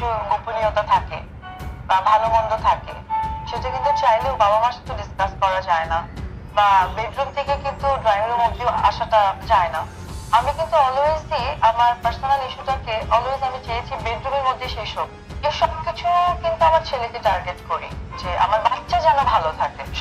কিছু গোপনীয়তা থাকে বা ভালো মন্দ থাকে, সেটা কিন্তু চাইলেও বাবা মার সাথে ডিসকাস করা যায় না বা বেডরুম থেকে কিন্তু ড্রয়িং রুম অব্দি আসাটা যায় না। আমি কিন্তু অলওয়েজই আমার পার্সোনাল ইস্যুটাকে অলওয়েজ আমি চেয়েছি বেডরুমের মধ্যে শেষ হোক।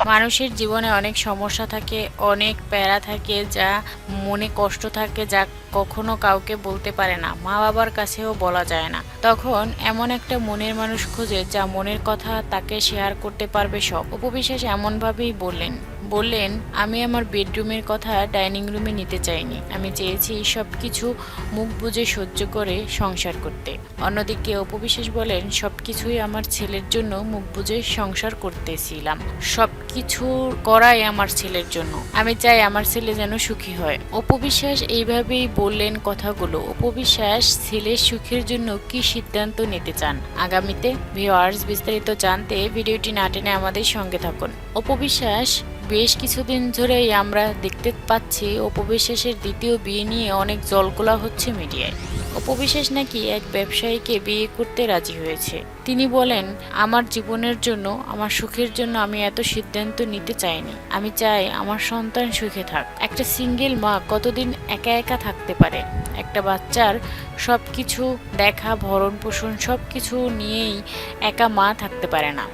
মানুষের জীবনে অনেক সমস্যা থাকে, অনেক প্যারা থাকে, যা মনে কষ্ট থাকে, যা কখনো কাউকে বলতে পারে না মা বাবার কাছেও বলা যায় না। তখন এমন একটা মনের মানুষ খোঁজে, যা মনের কথা তাকে শেয়ার করতে পারবে সব। উপবিশেষ এমনভাবেই বললেন। বললেন, আমি আমার বেডরুমের কথা ডাইনিং রুমে নিতে চাইনি। আমি চেয়েছি সব কিছু মুখ বুজে সহ্য করে সংসার করতে। অন্যদিকে অপবিশ্বাস বলেন সব কিছুই আমার ছেলের জন্য মুখ বুজে সংসার করতেছিলাম। সব কিছু করাই আমার ছেলের জন্য। আমি চাই আমার ছেলে যেন সুখী হয়। অপবিশ্বাস এইভাবেই বললেন কথাগুলো। অপবিশ্বাস ছেলের সুখের জন্য কি সিদ্ধান্ত নিতে চান? আগামীতে ভিওয়ার্স বিস্তারিত জানতে ভিডিওটি না টেনে আমাদের সঙ্গে থাকুন। অপবিশ্বাস বেশ কিছুদিন ধরেই আমরা দেখতে পাচ্ছি অপবিশ্বাসের দ্বিতীয় বিয়ে নিয়ে অনেক জলকোলা হচ্ছে মিডিয়ায়। অপবিশ্বাস নাকি এক ব্যবসায়ীকে বিয়ে করতে রাজি হয়েছে। তিনি বলেন, আমার জীবনের জন্য, আমার সুখের জন্য আমি এত সিদ্ধান্ত নিতে চাইনি। আমি চাই আমার সন্তান সুখে থাক। একটা সিঙ্গেল মা কতদিন একা একা থাকতে পারে? একটা বাচ্চার সব কিছু দেখা ভরণ পোষণ সব কিছু নিয়েই একা মা থাকতে পারে না।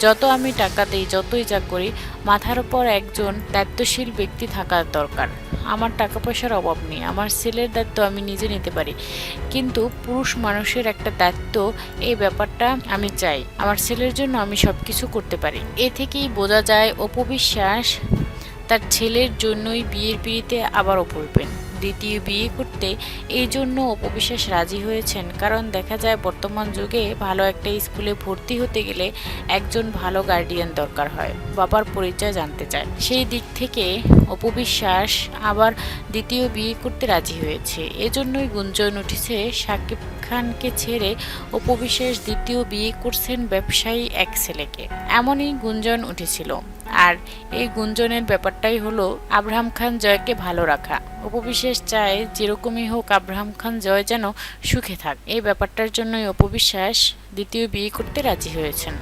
যত আমি টাকা দিই, যতই যা করি, মাথার উপর একজন দায়িত্বশীল ব্যক্তি থাকার দরকার। আমার টাকা পয়সার অভাব নেই, আমার ছেলের দায়িত্ব আমি নিজে নিতে পারি। কিন্তু পুরুষ মানুষের একটা দায়িত্ব, এই ব্যাপারটা আমি চাই। আমার ছেলের জন্য আমি সব কিছু করতে পারি। এ থেকেই বোঝা যায়, অপবিশ্বাস তার ছেলের জন্যই বিয়ের পিড়িতে আবারও পড়বেন দ্বিতীয় বিয়ে করতে এই জন্য অপবিশ্বাস রাজি হয়েছেন। কারণ দেখা যায় বর্তমান যুগে ভালো একটা স্কুলে ভর্তি হতে গেলে একজন ভালো গার্ডিয়ান দরকার হয়, বাবার পরিচয় জানতে চায়। সেই দিক থেকে অপবিশ্বাস আবার দ্বিতীয় বিয়ে করতে রাজি হয়েছে। এজন্যই গুঞ্জন উঠেছে সাকিব খানকে ছেড়ে অপবিশ্বাস দ্বিতীয় বিয়ে করছেন ব্যবসায়ী এক ছেলেকে। এমনই গুঞ্জন উঠেছিল। আর এই গুঞ্জনের ব্যাপারটাই হলো আব্রাহাম খান জয়কে ভালো রাখা। অপবিশ্বাস চায় যেরকমই হোক আব্রাহাম খান জয় যেন সুখে থাক। এই ব্যাপারটার জন্যই অপবিশ্বাস দ্বিতীয় বিয়ে করতে রাজি হয়েছেন।